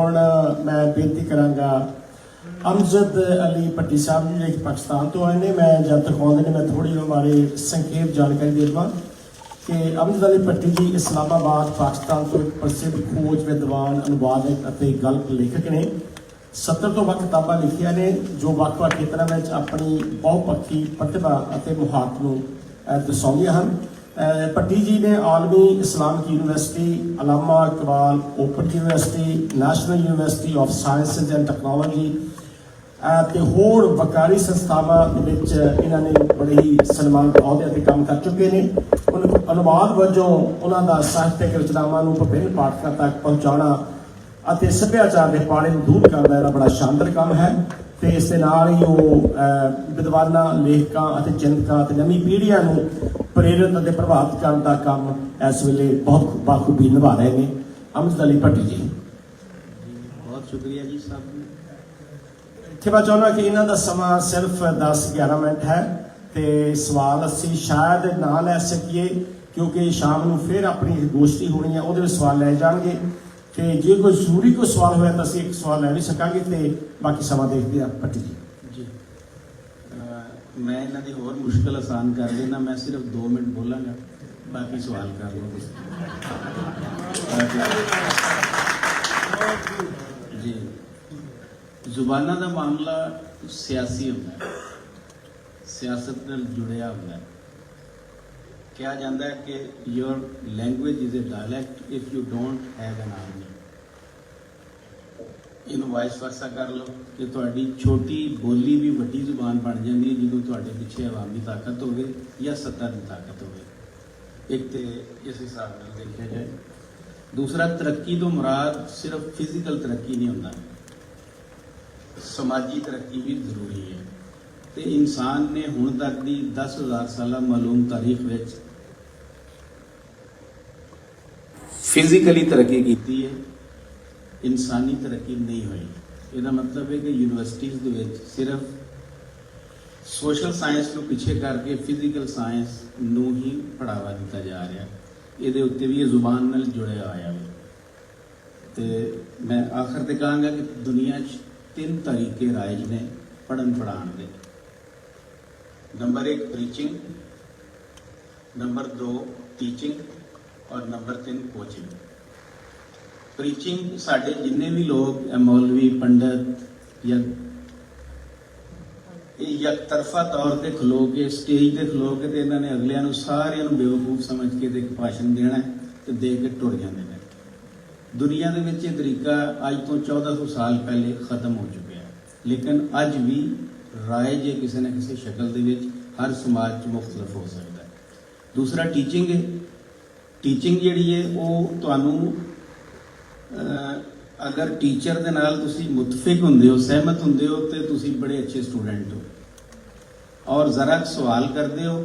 ਹੁਣ ਮੈਂ ਬੇਨਤੀ ਕਰਾਂਗਾ, ਅਮਜਦ ਅਲੀ ਪੱਟੀ ਸਾਹਿਬ ਜੀ ਜਿਹੜੇ ਪਾਕਿਸਤਾਨ ਤੋਂ ਆਏ ਨੇ, ਮੈਂ ਜਦ ਤੱਕ ਆਉਂਦੇ ਨੇ, ਮੈਂ ਥੋੜੀ ਉਹਨਾਂ ਬਾਰੇ ਸੰਖੇਪ ਜਾਣਕਾਰੀ ਦੇ ਦੇਵਾਂ ਕਿ ਅਮਜਦ ਅਲੀ ਪੱਟੀ ਜੀ ਇਸਲਾਮਾਬਾਦ, ਪਾਕਿਸਤਾਨ ਤੋਂ ਇੱਕ ਪ੍ਰਸਿੱਧ ਖੋਜ ਵਿਦਵਾਨ ਅਨੁਵਾਦਕ ਅਤੇ ਗਲਪ ਲੇਖਕ ਨੇ। 70 ਤੋਂ ਵੱਧ ਕਿਤਾਬਾਂ ਲਿਖੀਆਂ ਨੇ, ਜੋ ਵੱਖ-ਵੱਖ ਖੇਤਰਾਂ ਵਿੱਚ ਆਪਣੀ ਬਹੁਪੱਖੀ ਪ੍ਰਤਿਭਾ ਅਤੇ ਮੁਹਾਰਤ ਨੂੰ ਦਰਸਾਉਂਦੀਆਂ ਹਨ। ਭੱਟੀ ਜੀ ਨੇ ਆਲਮੀ Islamic university, Allama Iqbal, open university, national university of sciences and technology ਤੇ ਹੋਰ ਵਕਾਰੀ ਸੰਸਥਾਵਾਂ ਦੇ ਵਿੱਚ ਇਹਨਾਂ ਨੇ ਬੜੇ ਹੀ ਸਨਮਾਨਿਤ ਅਹੁਦਿਆਂ ਤੇ ਕੰਮ ਕਰ ਚੁੱਕੇ ਨੇ। ਅਨੁਵਾਦ ਵਜੋਂ ਉਹਨਾਂ ਦਾ ਸਾਹਿਤਕ ਰਚਨਾਵਾਂ ਨੂੰ ਵਿਭਿੰਨ ਪਾਠਕਾਂ ਤੱਕ ਪਹੁੰਚਾਉਣਾ ਅਤੇ ਸੱਭਿਆਚਾਰ ਦੇ ਪਾੜੇ ਨੂੰ ਦੂਰ ਕਰਨਾ ਇਹਦਾ ਬੜਾ ਸ਼ਾਨਦਾਰ ਕੰਮ ਹੈ। ਤੇ ਇਸ ਦੇ ਨਾਲ ਹੀ ਉਹ ਵਿਦਵਾਨਾਂ ਲੇਖਕਾਂ ਅਤੇ ਚਿੰਤਕਾਂ ਤੇ ਨਵੀਂ ਪੀੜ੍ਹੀਆਂ ਨੂੰ ਪ੍ਰੇਰਿਤ ਅਤੇ ਪ੍ਰਭਾਵਿਤ ਕਰਨ ਦਾ ਕੰਮ ਇਸ ਵੇਲੇ ਬਹੁਤ ਬਾਖੂਬੀ ਨਿਭਾ ਰਹੇ ਨੇ। ਅਮਜਦ ਅਲੀ ਭੱਟੀ ਜੀ। ਬਹੁਤ ਸ਼ੁਕਰੀਆ ਜੀ ਸਭ ਨੂੰ। ਇੱਥੇ ਮੈਂ ਚਾਹੁੰਦਾ ਕਿ ਇਹਨਾਂ ਦਾ ਸਮਾਂ ਸਿਰਫ 10-11 ਮਿੰਟ ਹੈ ਤੇ ਸਵਾਲ ਅਸੀਂ ਸ਼ਾਇਦ ਨਾ ਲੈ ਸਕੀਏ ਕਿਉਂਕਿ ਸ਼ਾਮ ਨੂੰ ਫਿਰ ਆਪਣੀ ਗੋਸ਼ਟੀ ਹੋਣੀ ਹੈ ਉਹਦੇ ਵਿੱਚ ਸਵਾਲ ਲੈ ਜਾਣਗੇ। ਤੇ ਜੇ ਕੋਈ ਜ਼ਰੂਰੀ ਕੋਈ ਸਵਾਲ ਹੋਇਆ ਤਾਂ ਅਸੀਂ ਇੱਕ ਸਵਾਲ ਲੈ ਵੀ ਸਕਾਂਗੇ ਤੇ ਬਾਕੀ ਸਮਾਂ ਦੇਖਦੇ ਹਾਂ ਪੱਟੀ ਜੀ। ਜੀ। ਮੈਂ ਇਹਨਾਂ ਦੀ ਹੋਰ ਮੁਸ਼ਕਲ ਆਸਾਨ ਕਰ ਦੇਣਾ ਮੈਂ ਸਿਰਫ 2 ਮਿੰਟ ਬੋਲਾਂਗਾ, ਬਾਕੀ ਸਵਾਲ ਕਰ ਲਓ ਤੁਸੀਂ। ਜੀ। ਜ਼ੁਬਾਨਾਂ ਦਾ ਮਾਮਲਾ ਸਿਆਸੀ ਹੁੰਦਾ ਸਿਆਸਤ ਨਾਲ ਜੁੜਿਆ ਹੁੰਦਾ ਹੈ। ਕਿਹਾ ਜਾਂਦਾ ਹੈ ਕਿ your language is a dialect if you don't have an army. ਇਹਨੂੰ ਵਾਇਸ ਵਰਸਾ ਕਰ ਲਓ ਕਿ ਤੁਹਾਡੀ ਛੋਟੀ ਬੋਲੀ ਵੀ ਵੱਡੀ ਜ਼ੁਬਾਨ ਬਣ ਜਾਂਦੀ ਹੈ ਜਦੋਂ ਤੁਹਾਡੇ ਪਿੱਛੇ ਆਵਾਮੀ ਤਾਕਤ ਹੋਵੇ ਜਾਂ ਸੱਤਾ ਦੀ ਤਾਕਤ ਹੋਵੇ। ਇੱਕ ਤੇ ਇਸ ਹਿਸਾਬ ਨਾਲ ਦੇਖਿਆ ਜਾਏ। ਦੂਸਰਾ, ਤਰੱਕੀ ਤੋਂ ਮੁਰਾਦ ਸਿਰਫ ਫਿਜ਼ੀਕਲ ਤਰੱਕੀ ਨਹੀਂ ਹੁੰਦਾ। ਸਮਾਜੀ ਤਰੱਕੀ ਵੀ ਜ਼ਰੂਰੀ ਹੈ। ਤੇ ਇਨਸਾਨ ਨੇ ਹੁਣ ਤੱਕ ਦੀ 10000 ਸਾਲਾ ਮਾਲੂਮ ਤਾਰੀਖ ਵਿੱਚ ਫਿਜ਼ੀਕਲੀ ਤਰੱਕੀ ਕੀਤੀ ਹੈ, ਇਨਸਾਨੀ ਤਰੱਕੀ ਨਹੀਂ ਹੋਈ। ਇਹਦਾ ਮਤਲਬ ਹੈ ਕਿ ਯੂਨੀਵਰਸਿਟੀਆਂ ਦੇ ਵਿੱਚ ਸਿਰਫ ਸੋਸ਼ਲ ਸਾਇੰਸ ਨੂੰ ਪਿੱਛੇ ਕਰਕੇ ਫਿਜ਼ੀਕਲ ਸਾਇੰਸ ਨੂੰ ਹੀ ਪੜਾਵਾ ਦਿੱਤਾ ਜਾ ਰਿਹਾ। ਇਹਦੇ ਉੱਤੇ ਵੀ ਇਹ ਜ਼ੁਬਾਨ ਨਾਲ ਜੁੜਿਆ ਹੋਇਆ ਹੈ। ਤੇ ਮੈਂ ਆਖਰ ਤੇ ਕਹਾਂਗਾ ਕਿ ਦੁਨੀਆ 'ਚ ਤਿੰਨ ਤਰੀਕੇ ਰਾਜ ਨੇ ਪੜਨ ਪੜਾਉਣ ਦੇ। ਨੰਬਰ 1 ਪ੍ਰੀਚਿੰਗ ਨੰਬਰ 2 ਟੀਚਿੰਗ ਔਰ ਨੰਬਰ 3 ਕੋਚਿੰਗ ਪ੍ਰੀਚਿੰਗ ਸਾਡੇ ਜਿੰਨੇ ਵੀ ਲੋਕ ਮੌਲਵੀ ਪੰਡਤ ਜਾਂ ਇਹ ਇੱਕ ਤਰਫਾ ਤੌਰ ਤੇ ਖਲੋ ਕੇ ਸਟੇਜ ਤੇ ਖਲੋ ਕੇ ਤੇ ਇਹਨਾਂ ਨੇ ਅਗਲਿਆਂ ਨੂੰ ਸਾਰਿਆਂ ਨੂੰ ਬੇਵਕੂਫ ਸਮਝ ਕੇ ਤੇ ਭਾਸ਼ਣ ਦੇਣਾ ਹੈ ਤੇ ਦੇ ਕੇ ਟੁਰ ਜਾਂਦੇ ਨੇ। ਦੁਨੀਆ ਦੇ ਵਿੱਚ ਇਹ ਤਰੀਕਾ ਅੱਜ ਤੋਂ 1400 ਸਾਲ ਪਹਿਲੇ ਖਤਮ ਹੋ ਚੁੱਕਿਆ ਹੈ। ਲੇਕਿਨ ਅੱਜ ਵੀ ਰਾਏ ਜੇ ਕਿਸੇ ਨਾ ਕਿਸੇ ਸ਼ਕਲ ਦੇ ਵਿੱਚ ਹਰ ਸਮਾਜ 'ਚ ਮੁxtਲਫ ਹੋ ਸਕਦਾ ਹੈ। ਦੂਸਰਾ ਟੀਚਿੰਗ ਹੈ। ਟੀਚਿੰਗ ਜਿਹੜੀ ਹੈ ਉਹ ਤੁਹਾਨੂੰ ਅਗਰ ਟੀਚਰ ਦੇ ਨਾਲ ਤੁਸੀਂ ਮੁਤਫਿਕ ਹੁੰਦੇ ਹੋ, ਸਹਿਮਤ ਹੁੰਦੇ ਹੋ, ਤੇ ਤੁਸੀਂ ਬੜੇ ਅੱਛੇ ਸਟੂਡੈਂਟ ਹੋ। ਔਰ ਜ਼ਰਾ ਕੁ ਸਵਾਲ ਕਰਦੇ ਹੋ,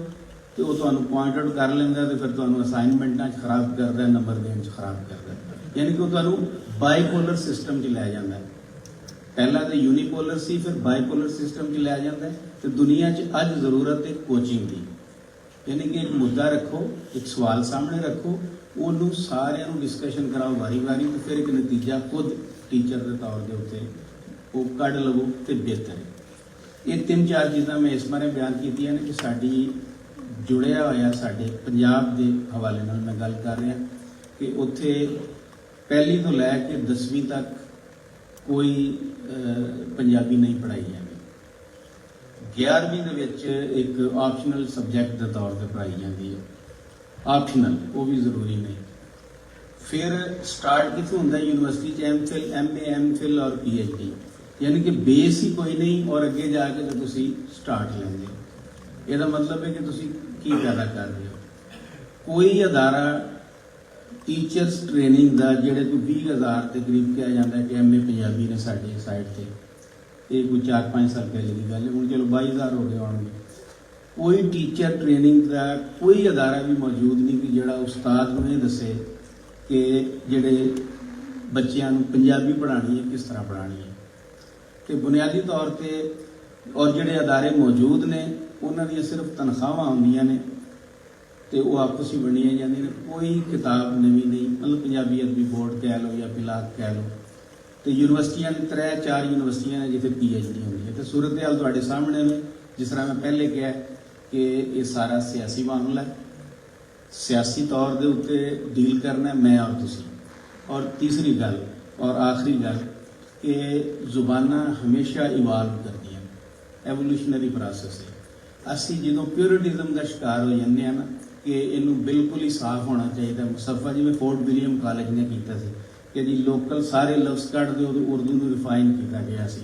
ਤੇ ਉਹ ਤੁਹਾਨੂੰ ਪੁਆਇੰਟ ਆਊਟ ਕਰ ਲੈਂਦਾ ਤੇ ਫਿਰ ਤੁਹਾਨੂੰ ਅਸਾਈਨਮੈਂਟਾਂ 'ਚ ਖਰਾਬ ਕਰਦਾ ਨੰਬਰ ਦੇਣ 'ਚ ਖਰਾਬ ਕਰਦਾ। ਯਾਨੀ ਕਿ ਉਹ ਤੁਹਾਨੂੰ ਬਾਈਪੋਲਰ ਸਿਸਟਮ 'ਚ ਲੈ ਜਾਂਦਾ ਪਹਿਲਾਂ ਤੇ ਯੂਨੀਪੋਲਰ ਸੀ, ਫਿਰ ਬਾਈਪੋਲਰ ਸਿਸਟਮ 'ਚ ਲੈ ਜਾਂਦਾ ਹੈ ਤੇ ਦੁਨੀਆ 'ਚ ਅੱਜ ਜ਼ਰੂਰਤ ਹੈ ਕੋਚਿੰਗ ਦੀ। ਯਾਨੀ ਕਿ ਇੱਕ ਮੁੱਦਾ ਰੱਖੋ, ਇੱਕ ਸਵਾਲ ਸਾਹਮਣੇ ਰੱਖੋ, ਉਹਨੂੰ ਸਾਰਿਆਂ ਨੂੰ ਡਿਸਕਸ਼ਨ ਕਰਾਓ ਵਾਰੀ-ਵਾਰੀ ਤੇ ਫਿਰ ਇੱਕ ਨਤੀਜਾ ਖੁਦ ਟੀਚਰ ਦੇ ਤੌਰ ਦੇ ਉੱਤੇ ਉਹ ਕੱਢ ਲਵੋ ਤੇ ਬਿਹਤਰ ਹੈ। ਇਹ ਤਿੰਨ ਚਾਰ ਚੀਜ਼ਾਂ ਮੈਂ ਇਸ ਬਾਰੇ ਬਿਆਨ ਕੀਤੀਆਂ ਨੇ ਕਿ ਸਾਡੀ ਜੁੜਿਆ ਹੋਇਆ ਸਾਡੇ ਪੰਜਾਬ ਦੇ ਹਵਾਲੇ ਨਾਲ ਮੈਂ ਗੱਲ ਕਰ ਰਿਹਾ ਕਿ ਉੱਥੇ ਪਹਿਲੀ ਤੋਂ ਲੈ ਕੇ 10ਵੀਂ ਤੱਕ ਕੋਈ ਪੰਜਾਬੀ ਨਹੀਂ ਪੜਾਈ ਹੈ। 11ਵੀਂ ਦੇ ਵਿੱਚ ਇੱਕ ਆਪਸ਼ਨਲ ਸਬਜੈਕਟ ਦੇ ਤੌਰ ਤੇ ਪੜਾਈ ਜਾਂਦੀ ਹੈ। ਆਪਸ਼ਨਲ ਉਹ ਵੀ ਜ਼ਰੂਰੀ ਨਹੀਂ। ਫਿਰ ਸਟਾਰਟ ਕਿਥੋਂ ਹੁੰਦਾ ਯੂਨੀਵਰਸਿਟੀ ਚ ਐਮਫਿਲ ਐਮਏ ਐਮਫਿਲ ਔਰ ਪੀਐਚਡੀ ਯਾਨੀ ਕਿ ਬੇਸ ਹੀ ਕੋਈ ਨਹੀਂ ਔਰ ਅੱਗੇ ਜਾ ਕੇ ਤਾਂ ਤੁਸੀਂ ਸਟਾਰਟ ਲੈਂਦੇ ਹੋ। ਇਹਦਾ ਮਤਲਬ ਹੈ ਕਿ ਤੁਸੀਂ ਕੀ ਪੈਦਾ ਕਰ ਰਹੇ ਹੋ? ਕੋਈ ਅਦਾਰਾ ਟੀਚਰਸ ਟ੍ਰੇਨਿੰਗ ਦਾ, ਜਿਹੜੇ ਕੋਈ 20000 ਦੇ ਕਰੀਬ ਕਿਹਾ ਜਾਂਦਾ ਹੈ ਕਿ ਐਮਏ ਪੰਜਾਬੀ ਨੇ ਸਾਡੀ ਸਾਈਡ ਤੇ ਇਹ ਕੋਈ 4-5 ਸਾਲ ਪਹਿਲੇ ਦੀ ਗੱਲ ਹੈ, ਹੁਣ ਚਲੋ 22000 ਹੋ ਗਏ ਹੋਣਗੇ ਕੋਈ ਟੀਚਰ ਟ੍ਰੇਨਿੰਗ ਦਾ ਕੋਈ ਅਦਾਰਾ ਵੀ ਮੌਜੂਦ ਨਹੀਂ ਕਿ ਜਿਹੜਾ ਉਸਤਾਦ ਨੂੰ ਇਹ ਦੱਸੇ ਕਿ ਜਿਹੜੇ ਬੱਚਿਆਂ ਨੂੰ ਪੰਜਾਬੀ ਪੜ੍ਹਾਉਣੀ ਹੈ, ਕਿਸ ਤਰ੍ਹਾਂ ਪੜ੍ਹਾਉਣੀ ਹੈ। ਤੇ ਬੁਨਿਆਦੀ ਤੌਰ ਤੇ ਔਰ ਜਿਹੜੇ ਅਦਾਰੇ ਮੌਜੂਦ ਨੇ, ਉਹਨਾਂ ਦੀਆਂ ਸਿਰਫ ਤਨਖਾਹਾਂ ਹੁੰਦੀਆਂ ਨੇ ਤੇ ਉਹ ਆਪਸ ਹੀ ਵੰਡੀਆਂ ਜਾਂਦੀਆਂ ਨੇ। ਕੋਈ ਕਿਤਾਬ ਨਵੀਂ ਨਹੀਂ, ਮਤਲਬ ਪੰਜਾਬੀ ਅਦਬੀ ਬੋਰਡ ਕਹਿ ਲਓ ਜਾਂ ਪਿਲਾਕ ਕਹਿ ਲਓ। ਤੇ ਯੂਨੀਵਰਸਿਟੀਆਂ ਦੇ ਤਰੇ ਚਾਰ ਯੂਨੀਵਰਸਿਟੀਆਂ ਨੇ, ਜਿੱਥੇ ਪੀਐਚਡੀ ਹੁੰਦੀ ਹੈ। ਤੇ ਸੂਰਤ-ਹਾਲ ਤੁਹਾਡੇ ਸਾਹਮਣੇ ਨੇ, ਜਿਸ ਤਰ੍ਹਾਂ ਮੈਂ ਪਹਿਲੇ ਕਿਹਾ ਕਿ ਇਹ ਸਾਰਾ ਸਿਆਸੀ ਮਾਮਲਾ ਹੈ। ਸਿਆਸੀ ਤੌਰ ਦੇ ਉੱਤੇ ਡੀਲ ਕਰਨਾ ਮੈਂ ਔਰ ਤੁਸੀਂ। ਔਰ ਤੀਸਰੀ ਗੱਲ, ਔਰ ਆਖਰੀ ਗੱਲ, ਕਿ ਜ਼ੁਬਾਨਾਂ ਹਮੇਸ਼ਾ ਇਵਾਲਵ ਕਰਦੀਆਂ ਐਵੋਲੂਸ਼ਨਰੀ ਪ੍ਰੋਸੈਸ ਹੈ। ਅਸੀਂ ਜਦੋਂ ਪਿਓਰਿਟਿਜ਼ਮ ਦਾ ਸ਼ਿਕਾਰ ਹੋ ਜਾਂਦੇ ਆ ਨਾ, ਕਿ ਇਹਨੂੰ ਬਿਲਕੁਲ ਹੀ ਸਾਫ਼ ਹੋਣਾ ਚਾਹੀਦਾ ਮੁਸੱਫਾ ਜਿਵੇਂ ਫੋਰਟ ਵਿਲੀਅਮ ਕਾਲਜ ਨੇ ਕੀਤਾ ਸੀ। ਕਿ ਜੀ ਲੋਕਲ ਸਾਰੇ ਲਫ਼ਜ਼ ਕੱਢ ਦਿਓ ਤੇ ਉਰਦੂ ਨੂੰ ਰਿਫਾਈਨ ਕੀਤਾ ਗਿਆ ਸੀ।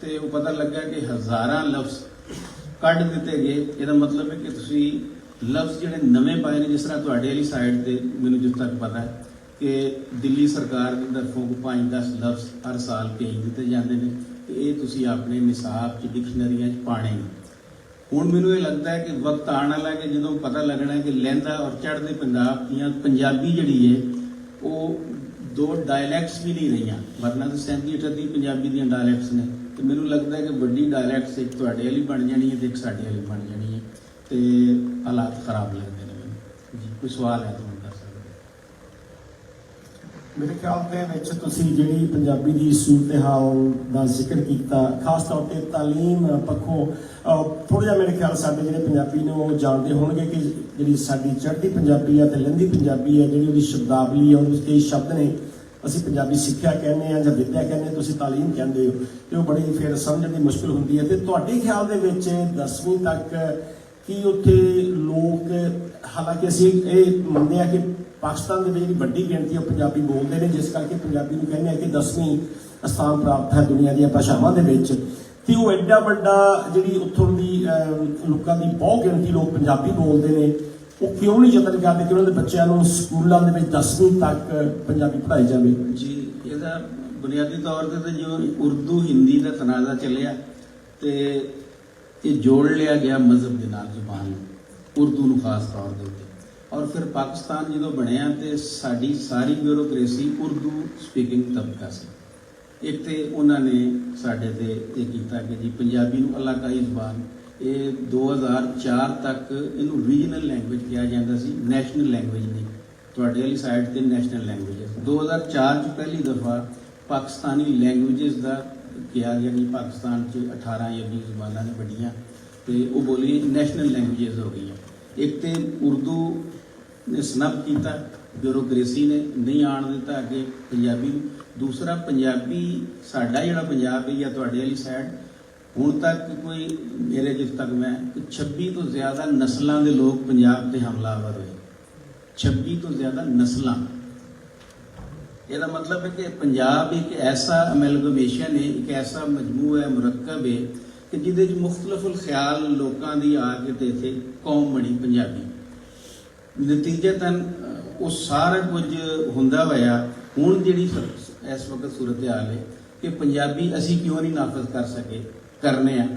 ਤੇ ਉਹ ਪਤਾ ਲੱਗਾ ਕਿ ਹਜ਼ਾਰਾਂ ਲਫ਼ਜ਼ ਕੱਢ ਦਿੱਤੇ ਗਏ। ਇਹਦਾ ਮਤਲਬ ਹੈ ਕਿ ਤੁਸੀਂ ਲਫ਼ਜ਼ ਜਿਹੜੇ ਨਵੇਂ ਪਾਏ ਨੇ, ਜਿਸ ਤਰ੍ਹਾਂ ਤੁਹਾਡੇ ਵਾਲੀ ਸਾਈਡ ਤੇ ਮੈਨੂੰ ਜਿੱਥੇ ਤੱਕ ਪਤਾ ਹੈ ਕਿ ਦਿੱਲੀ ਸਰਕਾਰ ਦੀ ਤਰਫੋਂ 5-10 ਲਫ਼ਜ਼ ਹਰ ਸਾਲ ਭੇਜ ਦਿੱਤੇ ਜਾਂਦੇ ਨੇ ਤੇ ਇਹ ਤੁਸੀਂ ਆਪਣੇ ਨਿਸਾਬ 'ਚ ਡਿਕਸ਼ਨਰੀਆਂ 'ਚ ਪਾਣੇ ਨੇ। ਹੁਣ ਮੈਨੂੰ ਇਹ ਲੱਗਦਾ ਹੈ ਕਿ ਵਕਤ ਆਉਣ ਵਾਲਾ ਕਿ ਜਦੋਂ ਪਤਾ ਲੱਗਣਾ ਕਿ ਲਹਿੰਦਾ ਔਰ ਚੜ੍ਹਦੇ ਪੰਜਾਬ ਦੀਆਂ ਪੰਜਾਬੀ ਜਿਹੜੀ ਹੈ, ਉਹ ਦੋ ਡਾਇਲੈਕਟਸ ਵੀ ਨਹੀਂ ਰਹੀਆਂ, ਵਰਨਾ ਤਾਂ 37 38 ਪੰਜਾਬੀ ਦੀਆਂ ਡਾਇਲੈਕਟਸ ਨੇ। ਤੇ ਮੈਨੂੰ ਲੱਗਦਾ ਕਿ ਵੱਡੀ ਡਾਇਲੈਕਟਸ ਇੱਕ ਤੁਹਾਡੇ ਵਾਲੀ ਬਣ ਜਾਣੀ ਹੈ ਤੇ ਇੱਕ ਸਾਡੇ ਵਾਲੀ ਬਣ ਜਾਣੀ ਹੈ। ਤੇ ਹਾਲਾਤ ਖਰਾਬ ਲੱਗਦੇ ਨੇ ਮੈਨੂੰ। ਜੀ, ਕੋਈ ਸਵਾਲ ਹੈ ਤੁਹਾਨੂੰ ਦੱਸ ਸਕਦੇ ਹੋ। ਮੇਰੇ ਖਿਆਲ ਦੇ ਵਿੱਚ ਤੁਸੀਂ ਜਿਹੜੀ ਪੰਜਾਬੀ ਦੀ ਸੂਰਤ-ਹਾਲ ਦਾ ਜ਼ਿਕਰ ਕੀਤਾ, ਖਾਸ ਤੌਰ ਤੇ ਤਾਲੀਮ ਪੱਖੋਂ ਥੋੜਾ ਜਿਹਾ ਮੇਰੇ ਖਿਆਲ ਸਾਡੇ ਜਿਹੜੇ ਪੰਜਾਬੀ ਨੇ ਉਹ ਜਾਣਦੇ ਹੋਣਗੇ ਕਿ ਜਿਹੜੀ ਸਾਡੀ ਚੜ੍ਹਦੀ ਪੰਜਾਬੀ ਆ ਤੇ ਲਹਿੰਦੀ ਪੰਜਾਬੀ ਹੈ ਜਿਹੜੀ ਉਹਦੀ ਸ਼ਬਦਾਵਲੀ ਹੈ ਉਹਦੇ ਕਈ ਸ਼ਬਦ ਨੇ। ਅਸੀਂ ਪੰਜਾਬੀ ਸਿੱਖਿਆ ਕਹਿੰਦੇ ਆ ਜਾਂ ਵਿੱਦਿਆ ਕਹਿੰਦੇ ਹਾਂ, ਤੁਸੀਂ ਤਾਲੀਮ ਕਹਿੰਦੇ ਹੋ। ਤੇ ਉਹ ਬੜੀ ਫਿਰ ਸਮਝਣ ਦੀ ਮੁਸ਼ਕਲ ਹੁੰਦੀ ਹੈ ਤੇ ਤੁਹਾਡੇ ਖਿਆਲ ਦੇ ਵਿੱਚ 10ਵੀਂ ਤੱਕ ਕੀ ਉੱਥੇ ਲੋਕ ਹਾਲਾਂਕਿ ਅਸੀਂ ਇਹ ਮੰਨਦੇ ਆ ਕਿ ਪਾਕਿਸਤਾਨ ਦੇ ਵਿੱਚ ਜਿਹੜੀ ਵੱਡੀ ਗਿਣਤੀ ਹੈ ਉਹ ਪੰਜਾਬੀ ਬੋਲਦੇ ਨੇ ਜਿਸ ਕਰਕੇ ਪੰਜਾਬੀ ਨੂੰ ਕਹਿੰਦੇ ਆ ਕਿ 10ਵੀਂ ਸਥਾਨ ਪ੍ਰਾਪਤ ਹੈ ਦੁਨੀਆ ਦੀਆਂ ਭਾਸ਼ਾਵਾਂ ਦੇ ਵਿੱਚ। ਤੇ ਉਹ ਐਡਾ ਵੱਡਾ ਜਿਹੜੀ ਉੱਥੋਂ ਦੀ ਲੋਕਾਂ ਦੀ ਬਹੁਤ ਗਿਣਤੀ ਲੋਕ ਪੰਜਾਬੀ ਬੋਲਦੇ ਨੇ, ਉਹ ਕਿਉਂ ਨਹੀਂ ਯਤਨ ਕਰਦੇ ਕਿ ਉਹਨਾਂ ਦੇ ਬੱਚਿਆਂ ਨੂੰ ਸਕੂਲਾਂ ਦੇ ਵਿੱਚ 10ਵੀਂ ਤੱਕ ਪੰਜਾਬੀ ਪੜ੍ਹਾਈ ਜਾਵੇ? ਜੀ, ਇਹਦਾ ਬੁਨਿਆਦੀ ਤੌਰ ਤੇ ਤਾਂ ਜਿਵੇਂ ਉਰਦੂ, ਹਿੰਦੀ ਦਾ ਤਨਾਜ਼ਾ ਚੱਲਿਆ ਤੇ ਇਹ ਜੋੜ ਲਿਆ ਗਿਆ ਮਜ਼ਹਬ ਦੇ ਨਾਲ ਜ਼ੁਬਾਨ ਨੂੰ, ਉਰਦੂ ਨੂੰ ਖਾਸ ਤੌਰ ਦੇ ਉੱਤੇ। ਔਰ ਫਿਰ ਪਾਕਿਸਤਾਨ ਜਦੋਂ ਬਣਿਆ ਤੇ ਸਾਡੀ ਸਾਰੀ ਬਿਊਰੋਕ੍ਰੇਸੀ ਉਰਦੂ ਸਪੀਕਿੰਗ ਤਬਕਾ ਸੀ। ਇੱਕ ਤੇ ਉਹਨਾਂ ਨੇ ਸਾਡੇ ਤੇ ਇਹ ਕੀਤਾ ਕਿ ਜੀ ਪੰਜਾਬੀ ਨੂੰ ਅਲੱਗ ਆਈ ਜ਼ਬਾਨ ਇਹ 2004 ਤੱਕ ਇਹਨੂੰ ਰੀਜਨਲ ਲੈਂਗੁਏਜ ਕਿਹਾ ਜਾਂਦਾ ਸੀ ਨੈਸ਼ਨਲ ਲੈਂਗੁਏਜ ਨਹੀਂ। ਤੁਹਾਡੇ ਵਾਲੀ ਸਾਈਡ ਤੇ ਨੈਸ਼ਨਲ ਲੈਂਗੁਏਜ ਹੈ। 2004 ਚ ਪਹਿਲੀ ਦਫਾ ਪਾਕਿਸਤਾਨੀ ਲੈਂਗੁਏजेस ਦਾ ਕਿਹਾ ਗਿਆ ਜੀ ਪਾਕਿਸਤਾਨ ਚ 18 ਜਾਂ 20 ਜ਼ਬਾਨਾਂ ਨੇ ਵੱਡੀਆਂ ਤੇ ਉਹ ਬੋਲੀ ਨੈਸ਼ਨਲ ਲੈਂਗੁਏਜ ਹੋ ਗਈਆਂ। ਇੱਕ ਤੇ ਉਰਦੂ ਨੇ ਸਨਪ ਕੀਤਾ ਬਿਊਰੋਕ੍ਰੇਸੀ ਨੇ ਨਹੀਂ ਆਣ ਦਿੱਤਾ ਅੱਗੇ ਪੰਜਾਬੀ ਨੂੰ। ਦੂਸਰਾ, ਪੰਜਾਬੀ, ਸਾਡਾ ਜਿਹੜਾ ਪੰਜਾਬ ਹੈ ਜਾਂ ਤੁਹਾਡੇ ਵਾਲੀ ਸਾਈਡ ਹੁਣ ਤੱਕ ਕੋਈ, ਮੇਰੇ ਜਿਸ ਤੱਕ ਮੈਂ ਕਿ 26 ਤੋਂ ਜ਼ਿਆਦਾ ਨਸਲਾਂ ਦੇ ਲੋਕ ਪੰਜਾਬ ਤੇ ਹਮਲਾਵਰ ਹੋਏ 26 ਤੋਂ ਜ਼ਿਆਦਾ ਨਸਲਾਂ। ਇਹਦਾ ਮਤਲਬ ਹੈ ਕਿ ਪੰਜਾਬ ਇੱਕ ਐਸਾ ਅਮਲਗਮੇਸ਼ਨ ਹੈ, ਇੱਕ ਐਸਾ ਮਜਮੂ ਹੈ, ਮੁਰਕਬ ਹੈ, ਕਿ ਜਿਹਦੇ ਵਿੱਚ ਮੁxtਲਫ ਖਿਆਲ ਲੋਕਾਂ ਦੀ ਆ ਕੇ ਤੇ ਇੱਥੇ ਕੌਮ ਬਣੀ ਪੰਜਾਬੀ। ਨਤੀਜਤਨ ਅਹ, ਉਹ ਸਾਰਾ ਕੁਝ ਹੁੰਦਾ ਹੋਇਆ। ਹੁਣ ਜਿਹੜੀ ਇਸ ਵਕਤ ਸੂਰਤ ਹਾਲ ਹੈ ਕਿ ਪੰਜਾਬੀ ਅਸੀਂ ਕਿਉਂ ਨਹੀਂ ਨਾਫਜ਼ ਕਰ ਸਕੇ ਕਰਨੇ ਆ।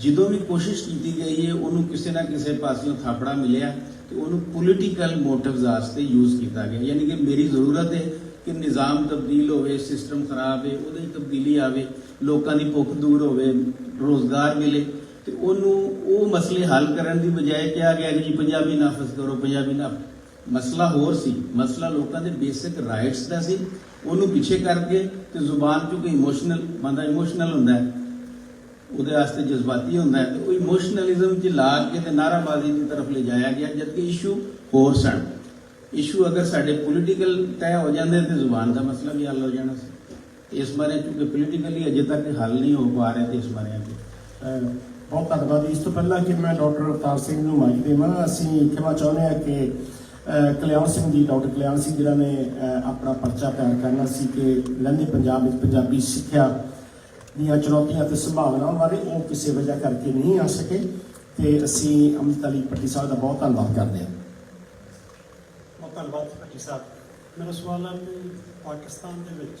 ਜਦੋਂ ਵੀ ਕੋਸ਼ਿਸ਼ ਕੀਤੀ ਗਈ ਹੈ ਉਹਨੂੰ ਕਿਸੇ ਨਾ ਕਿਸੇ ਪਾਸਿਓਂ ਥਾਪੜਾ ਮਿਲਿਆ ਤੇ ਉਹਨੂੰ ਪੋਲੀਟੀਕਲ ਮੋਟਿਵਸ ਵਾਸਤੇ ਯੂਜ਼ ਕੀਤਾ ਗਿਆ। ਯਾਨੀ ਕਿ ਮੇਰੀ ਜ਼ਰੂਰਤ ਹੈ ਕਿ ਨਿਜ਼ਾਮ ਤਬਦੀਲ ਹੋਵੇ ਸਿਸਟਮ ਖਰਾਬ ਹੈ ਉਹਦੇ 'ਚ ਤਬਦੀਲੀ ਆਵੇ ਲੋਕਾਂ ਦੀ ਭੁੱਖ ਦੂਰ ਹੋਵੇ ਰੋਜ਼ਗਾਰ ਮਿਲੇ ਤੇ ਉਹਨੂੰ ਉਹ ਮਸਲੇ ਹੱਲ ਕਰਨ ਦੀ ਬਜਾਏ ਕਿਹਾ ਗਿਆ ਕਿ ਜੀ ਪੰਜਾਬੀ ਨਾਫਜ਼ ਕਰੋ, ਪੰਜਾਬੀ ਨਾ ਮਸਲਾ ਹੋਰ ਸੀ, ਮਸਲਾ ਲੋਕਾਂ ਦੇ ਬੇਸਿਕ ਰਾਈਟਸ ਦਾ ਸੀ। ਉਹਨੂੰ ਪਿੱਛੇ ਕਰਕੇ ਤੇ ਜ਼ੁਬਾਨ ਚੋਂ ਕੋਈ ਇਮੋਸ਼ਨਲ ਬੰਦਾ ਇਮੋਸ਼ਨਲ ਹੁੰਦਾ ਹੈ, ਉਹਦੇ ਵਾਸਤੇ ਜਜ਼ਬਾਤੀ ਹੁੰਦਾ ਹੈ, ਤੇ ਉਹ ਇਮੋਸ਼ਨਲਿਜ਼ਮ ਚ ਲਾ ਕੇ ਤੇ ਨਾਰਾਬਾਜ਼ੀ ਦੀ ਤਰਫ ਲੈ ਜਾਇਆ ਗਿਆ, ਜਦਕਿ ਇਸ਼ੂ ਹੋਰ ਸਨ। ਇਸ਼ੂ ਅਗਰ ਸਾਡੇ ਪੋਲੀਟੀਕਲ ਤੈਅ ਹੋ ਜਾਂਦੇ ਤੇ ਜ਼ੁਬਾਨ ਦਾ ਮਸਲਾ ਵੀ ਹੱਲ ਹੋ ਜਾਣਾ ਸੀ। ਇਸ ਬਾਰੇ ਕਿਉਂਕਿ ਪੋਲੀਟੀਕਲੀ ਅਜੇ ਤੱਕ ਹੱਲ ਨਹੀਂ ਹੋ ਪਾ ਰਿਹਾ ਤੇ ਇਸ ਬਾਰੇ ਬਹੁਤ ਧੰਨਵਾਦ। ਇਸ ਤੋਂ ਪਹਿਲਾਂ ਕਿ ਮੈਂ ਡਾਕਟਰ ਅਵਤਾਰ ਸਿੰਘ ਨੂੰ ਮਾਈਕ ਦੇਵਾਂ ਅਸੀਂ ਖਿਮਾ ਚਾਹੁੰਦੇ ਹਾਂ ਕਿ ਕਲਿਆਣ ਸਿੰਘ ਜੀ, ਡਾਕਟਰ ਕਲਿਆਣ ਸਿੰਘ ਜਿਹੜਾ ਨੇ ਆਪਣਾ ਪਰਚਾ ਤਿਆਰ ਕਰਨਾ ਸੀ ਕਿ ਲਹਿੰਦੇ ਪੰਜਾਬ ਵਿੱਚ ਪੰਜਾਬੀ ਸਿੱਖਿਆ ਦੀਆਂ ਚੁਣੌਤੀਆਂ ਤੇ ਸੰਭਾਵਨਾਵਾਂ ਬਾਰੇ ਉਹ ਕਿਸੇ ਵਜ੍ਹਾ ਕਰਕੇ ਨਹੀਂ ਆ ਸਕੇ ਤੇ ਅਸੀਂ ਅਮਿਤ ਅਲੀ ਪੱਟੀ ਸਾਹਿਬ ਦਾ ਬਹੁਤ ਧੰਨਵਾਦ ਕਰਦੇ ਹਾਂ। ਬਹੁਤ ਧੰਨਵਾਦ ਭੱਟੀ ਸਾਹਿਬ। ਮੇਰਾ ਸਵਾਲ ਹੈ ਕਿ ਪਾਕਿਸਤਾਨ ਦੇ ਵਿੱਚ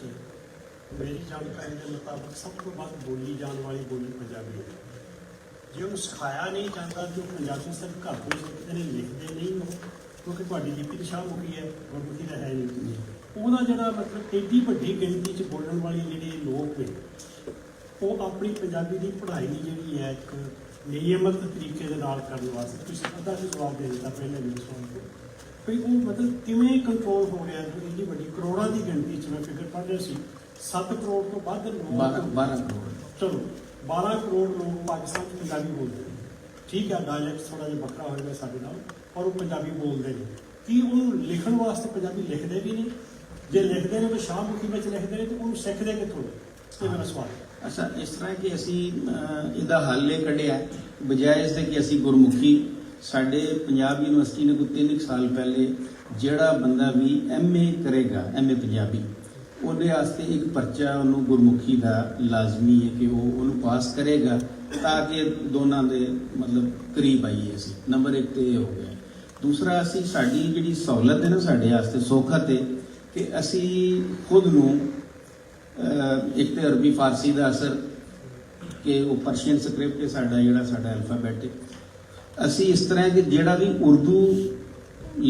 ਮੇਰੀ ਜਾਣਕਾਰੀ ਦੇ ਮੁਤਾਬਕ ਸਭ ਤੋਂ ਵੱਧ ਬੋਲੀ ਜਾਣ ਵਾਲੀ ਬੋਲੀ ਪੰਜਾਬੀ ਹੈ। ਜੇ ਉਹਨੂੰ ਸਿਖਾਇਆ ਨਹੀਂ ਜਾਂਦਾ ਕਿ ਉਹ ਪੰਜਾਬੀ ਸਿਰਫ ਘਰ ਤੋਂ ਸਿੱਖਦੇ ਨੇ ਲਿਖਦੇ ਨਹੀਂ ਉਹ ਕਿਉਂਕਿ ਤੁਹਾਡੀ ਲਿਪੀ ਦੀ ਸ਼ਾਹਮੁਖੀ ਹੈ ਗੁਰਮੁਖੀ ਦਾ ਹੈ ਨਹੀਂ ਉਹਦਾ ਜਿਹੜਾ ਮਤਲਬ ਏਡੀ ਵੱਡੀ ਗਿਣਤੀ 'ਚ ਬੋਲਣ ਵਾਲੇ ਜਿਹੜੇ ਲੋਕ ਨੇ ਉਹ ਆਪਣੀ ਪੰਜਾਬੀ ਦੀ ਪੜ੍ਹਾਈ ਜਿਹੜੀ ਹੈ ਇੱਕ ਨਿਯਮਤ ਤਰੀਕੇ ਦੇ ਨਾਲ ਕਰਨ ਵਾਸਤੇ ਤੁਸੀਂ ਅੱਧਾ ਹੀ ਜਵਾਬ ਦੇ ਦਿੱਤਾ ਪਹਿਲੇ ਮੇਰੇ ਸਵਾਲ ਤੇ ਵੀ ਉਹ ਮਤਲਬ ਕਿਵੇਂ ਕੰਟਰੋਲ ਹੋ ਰਿਹਾ ਜੋ ਇੰਨੀ ਵੱਡੀ ਕਰੋੜਾਂ ਦੀ ਗਿਣਤੀ 'ਚ ਮੈਂ ਫਿਗਰ ਪੜ੍ਹ ਰਿਹਾ ਸੀ 7 ਕਰੋੜ ਤੋਂ ਵੱਧ ਲੋਕ 12 12 ਕਰੋੜ। ਚਲੋ 12 ਕਰੋੜ ਲੋਕ ਪਾਕਿਸਤਾਨ 'ਚ ਪੰਜਾਬੀ ਬੋਲਦੇ ਨੇ। ਠੀਕ ਹੈ ਡਾਇਲੈਕਟ ਥੋੜਾ ਜਿਹਾ ਵੱਖਰਾ ਹੋਏਗਾ ਸਾਡੇ ਨਾਲ, ਪਰ ਉਹ ਪੰਜਾਬੀ ਬੋਲਦੇ ਨੇ। ਕੀ ਉਹਨੂੰ ਲਿਖਣ ਵਾਸਤੇ ਪੰਜਾਬੀ ਲਿਖਦੇ ਵੀ ਨਹੀਂ ਜੇ ਲਿਖਦੇ ਨੇ ਤਾਂ ਸ਼ਾਹਮੁਖੀ ਵਿੱਚ ਲਿਖਦੇ ਨੇ, ਤਾਂ ਉਹਨੂੰ ਸਿੱਖਦੇ ਕਿੱਥੋਂ ਨੇ? ਇਹ ਮੇਰਾ ਸਵਾਲ ਹੈ। ਅੱਛਾ, ਇਸ ਤਰ੍ਹਾਂ ਕਿ ਅਸੀਂ ਇਹਦਾ ਹੱਲ ਇਹ ਕੱਢਿਆ, ਬਜਾਏ ਇਸ ਦੇ ਕਿ ਅਸੀਂ ਗੁਰਮੁਖੀ, ਸਾਡੇ ਪੰਜਾਬ ਯੂਨੀਵਰਸਿਟੀ ਨੇ ਕੋਈ ਤਿੰਨ ਕੁ ਸਾਲ ਪਹਿਲੇ ਜਿਹੜਾ ਬੰਦਾ ਵੀ ਐਮਏ ਕਰੇਗਾ ਐਮਏ ਪੰਜਾਬੀ ਉਹਦੇ ਵਾਸਤੇ ਇੱਕ ਪਰਚਾ ਉਹਨੂੰ ਗੁਰਮੁਖੀ ਦਾ ਲਾਜ਼ਮੀ ਹੈ ਕਿ ਉਹ ਉਹਨੂੰ ਪਾਸ ਕਰੇਗਾ ਤਾਂ ਕਿ ਦੋਨਾਂ ਦੇ ਮਤਲਬ ਕਰੀਬ ਆਈਏ ਅਸੀਂ। ਨੰਬਰ 1 ਤੇ ਇਹ ਹੋ ਗਿਆ। ਦੂਸਰਾ, ਅਸੀਂ ਸਾਡੀ ਜਿਹੜੀ ਸਹੂਲਤ ਹੈ ਨਾ ਸਾਡੇ ਵਾਸਤੇ ਸੌਖਤ ਹੈ ਕਿ ਅਸੀਂ ਖੁਦ ਨੂੰ ਇੱਕ ਤੇ ਅਰਬੀ ਫਾਰਸੀ ਦਾ ਅਸਰ ਕਿ ਉਹ ਪਰਸ਼ੀਅਨ ਸਕ੍ਰਿਪਟ ਹੈ ਸਾਡਾ ਜਿਹੜਾ ਸਾਡਾ ਅਲਫਾਬੈਟ ਹੈ ਅਸੀਂ ਇਸ ਤਰ੍ਹਾਂ ਕਿ ਜਿਹੜਾ ਵੀ ਉਰਦੂ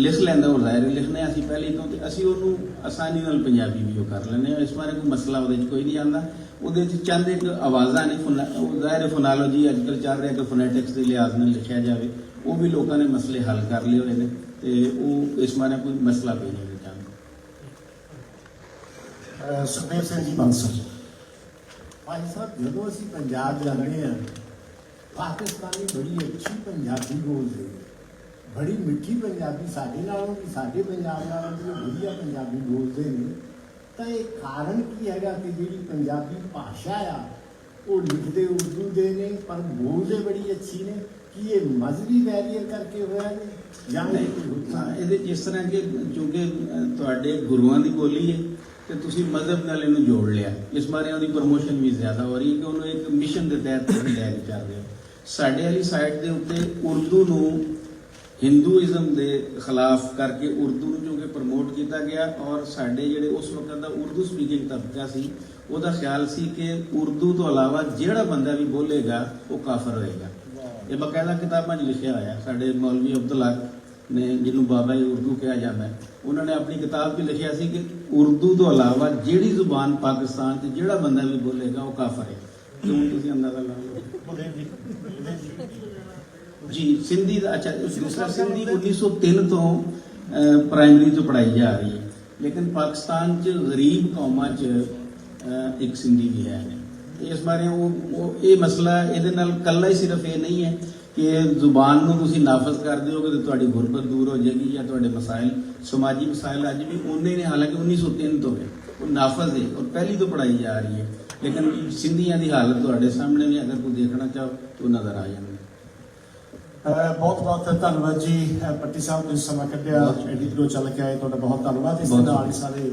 ਲਿਖ ਲੈਂਦਾ ਉਹ ਜ਼ਾਹਿਰ ਹੈ ਲਿਖਣਾ ਅਸੀਂ ਪਹਿਲੇ ਤੋਂ ਤੇ ਅਸੀਂ ਉਹਨੂੰ ਆਸਾਨੀ ਨਾਲ ਪੰਜਾਬੀ ਵੀ ਉਹ ਕਰ ਲੈਂਦੇ ਹਾਂ। ਇਸ ਬਾਰੇ ਕੋਈ ਮਸਲਾ ਉਹਦੇ 'ਚ ਕੋਈ ਨਹੀਂ ਆਂਦਾ ਉਹਦੇ 'ਚ ਚੰਦ ਇੱਕ ਆਵਾਜ਼ਾਂ ਨੇ ਉਹ ਜ਼ਾਹਿਰ ਹੈ ਫੋਨੋਲੋਜੀ ਅੱਜ ਕੱਲ੍ਹ ਚੱਲ ਰਿਹਾ ਕਿ ਫੋਨੈਟਿਕਸ ਦੇ ਲਿਹਾਜ਼ ਨਾਲ ਲਿਖਿਆ ਜਾਵੇ। ਉਹ ਵੀ ਲੋਕਾਂ ਨੇ ਮਸਲੇ ਹੱਲ ਕਰ ਲਏ ਹੋਏ ਨੇ ਤੇ ਉਹ ਇਸ ਬਾਰੇ ਕੋਈ ਮਸਲਾ ਕੋਈ ਨਹੀਂ ਉਹਦੇ 'ਚ ਆਉਂਦਾ ਅਹ ਸੁਖਦੇਵ ਸਿੰਘ ਜੀ ਬਾਂਸਲ ਭਾਈ ਸਾਹਿਬ ਜਦੋਂ ਅਸੀਂ ਪੰਜਾਬ ਜਾਂਦੇ ਹਾਂ ਪਾਕਿਸਤਾਨੀ ਬੜੀ ਅੱਛੀ ਪੰਜਾਬੀ ਬੋਲਦੇ ਨੇ। ਬੜੀ ਮਿੱਠੀ ਪੰਜਾਬੀ ਸਾਡੇ ਨਾਲੋਂ ਵੀ ਸਾਡੇ ਪੰਜਾਬ ਨਾਲੋਂ ਵੀ ਵਧੀਆ ਪੰਜਾਬੀ ਬੋਲਦੇ ਨੇ। ਤਾਂ ਇਹ ਕਾਰਨ ਕੀ ਹੈਗਾ ਕਿ ਜਿਹੜੀ ਪੰਜਾਬੀ ਭਾਸ਼ਾ ਆ ਉਹ ਲਿਖਦੇ ਉਰਦੂ ਦੇ ਨੇ ਪਰ ਬੋਲਦੇ ਬੜੀ ਅੱਛੀ ਨੇ। ਕੀ ਇਹ ਮਜ਼ਹਬੀ ਬੈਰੀਅਰ ਕਰਕੇ ਹੋਇਆ ਨੇ ਜਾਂ ਇਹ ਕੋਈ ਹੋਰ ਹਾਂ, ਕਾਰਨ? ਇਹਦੇ ਇਸ ਤਰ੍ਹਾਂ ਕਿ ਕਿਉਂਕਿ ਤੁਹਾਡੇ ਗੁਰੂਆਂ ਦੀ ਬੋਲੀ ਹੈ ਤੇ ਤੁਸੀਂ ਮਜ਼ਹਬ ਨਾਲ ਇਹਨੂੰ ਜੋੜ ਲਿਆ। ਇਸ ਬਾਰੇ ਉਹਦੀ ਪ੍ਰੋਮੋਸ਼ਨ ਵੀ ਜ਼ਿਆਦਾ ਹੋ ਰਹੀ ਹੈ ਕਿ ਉਹਨੂੰ ਇੱਕ ਮਿਸ਼ਨ ਦੇ ਤਹਿਤ ਲੈ ਕੇ ਚੱਲ ਰਹੇ ਹੋ। ਸਾਡੇ ਵਾਲੀ ਸਾਈਡ ਦੇ ਉੱਤੇ ਉਰਦੂ ਨੂੰ ਹਿੰਦੂਇਜ਼ਮ ਦੇ ਖਿਲਾਫ ਕਰਕੇ ਉਰਦੂ ਨੂੰ ਜੋ ਕਿ ਪ੍ਰਮੋਟ ਕੀਤਾ ਗਿਆ ਔਰ ਸਾਡੇ ਜਿਹੜੇ ਉਸ ਵਕਤ ਦਾ ਉਰਦੂ ਸਪੀਕਿੰਗ ਤਬਕਾ ਸੀ ਉਹਦਾ ਖਿਆਲ ਸੀ ਕਿ ਉਰਦੂ ਤੋਂ ਇਲਾਵਾ ਜਿਹੜਾ ਬੰਦਾ ਵੀ ਬੋਲੇਗਾ ਉਹ ਕਾਫਰ ਹੋਏਗਾ। ਇਹ ਬਕਾਇਦਾ ਕਿਤਾਬਾਂ 'ਚ ਲਿਖਿਆ ਹੋਇਆ ਸਾਡੇ ਮੌਲਵੀ ਅਬਦੁੱਲਾ ਨੇ ਜਿਹਨੂੰ ਬਾਬਾ ਉਰਦੂ ਕਿਹਾ ਜਾਂਦਾ ਹੈ ਉਹਨਾਂ ਨੇ ਆਪਣੀ ਕਿਤਾਬ 'ਚ ਲਿਖਿਆ ਸੀ ਕਿ ਉਰਦੂ ਤੋਂ ਇਲਾਵਾ ਜਿਹੜੀ ਜ਼ੁਬਾਨ ਪਾਕਿਸਤਾਨ 'ਚ ਜਿਹੜਾ ਬੰਦਾ ਵੀ ਬੋਲੇਗਾ ਉਹ ਕਾਫਰ ਹੈ। ਹੁਣ ਤੁਸੀਂ ਅੰਦਾਜ਼ਾ ਲਾ ਲਓ ਜੀ ਬੁਧੇਵ ਜੀ ਸਿੰਧੀ ਦਾ ਅੱਛਾ ਦੂਸਰਾ ਸਿੰਧੀ 1903 ਤੋਂ ਪ੍ਰਾਇਮਰੀ ਤੋਂ ਪੜਾਈ ਜਾ ਰਹੀ ਹੈ। ਲੇਕਿਨ ਪਾਕਿਸਤਾਨ 'ਚ ਗਰੀਬ ਕੌਮਾਂ 'ਚ ਇੱਕ ਸਿੰਧੀ ਵੀ ਹੈ ਇਸ ਬਾਰੇ ਉਹ ਉਹ ਇਹ ਮਸਲਾ ਇਹਦੇ ਨਾਲ ਕੱਲਾ ਹੀ ਸਿਰਫ ਇਹ ਨਹੀਂ ਹੈ ਕਿ ਜ਼ੁਬਾਨ ਨੂੰ ਤੁਸੀਂ ਨਾਫਜ਼ ਕਰ ਦਿਓਗੇ ਤੇ ਤੁਹਾਡੀ ਗੁਰਬਤ ਦੂਰ ਹੋ ਜਾਏਗੀ ਜਾਂ ਤੁਹਾਡੇ ਮਸਾਇਲ ਸਮਾਜੀ ਮਸਾਇਲ ਅੱਜ ਵੀ ਉਨੇ ਨੇ, ਹਾਲਾਂਕਿ 1903 ਤੋਂ ਹੈ ਉਹ ਨਾਫਜ਼ ਹੈ ਔਰ ਪਹਿਲੀ ਤੋਂ ਪੜਾਈ ਜਾ ਰਹੀ ਹੈ। ਲੇਕਿਨ ਸਿੰਧੀਆਂ ਦੀ ਹਾਲਤ ਤੁਹਾਡੇ ਸਾਹਮਣੇ ਵੀ ਅਗਰ ਕੋਈ ਦੇਖਣਾ ਚਾਹੋ ਤਾਂ ਉਹ ਨਜ਼ਰ ਆ ਜਾਂਦੀ ਬਹੁਤ ਬਹੁਤ ਧੰਨਵਾਦ ਜੀ ਪੱਟੀ ਸਾਹਿਬ ਤੁਸੀਂ ਸਮਾਂ ਕੱਢਿਆ ਐਡੀ ਦੂਰੋਂ ਚੱਲ ਕੇ ਆਏ ਤੁਹਾਡਾ ਬਹੁਤ ਧੰਨਵਾਦ ਇਸ ਦੇ ਨਾਲ ਸਾਰੇ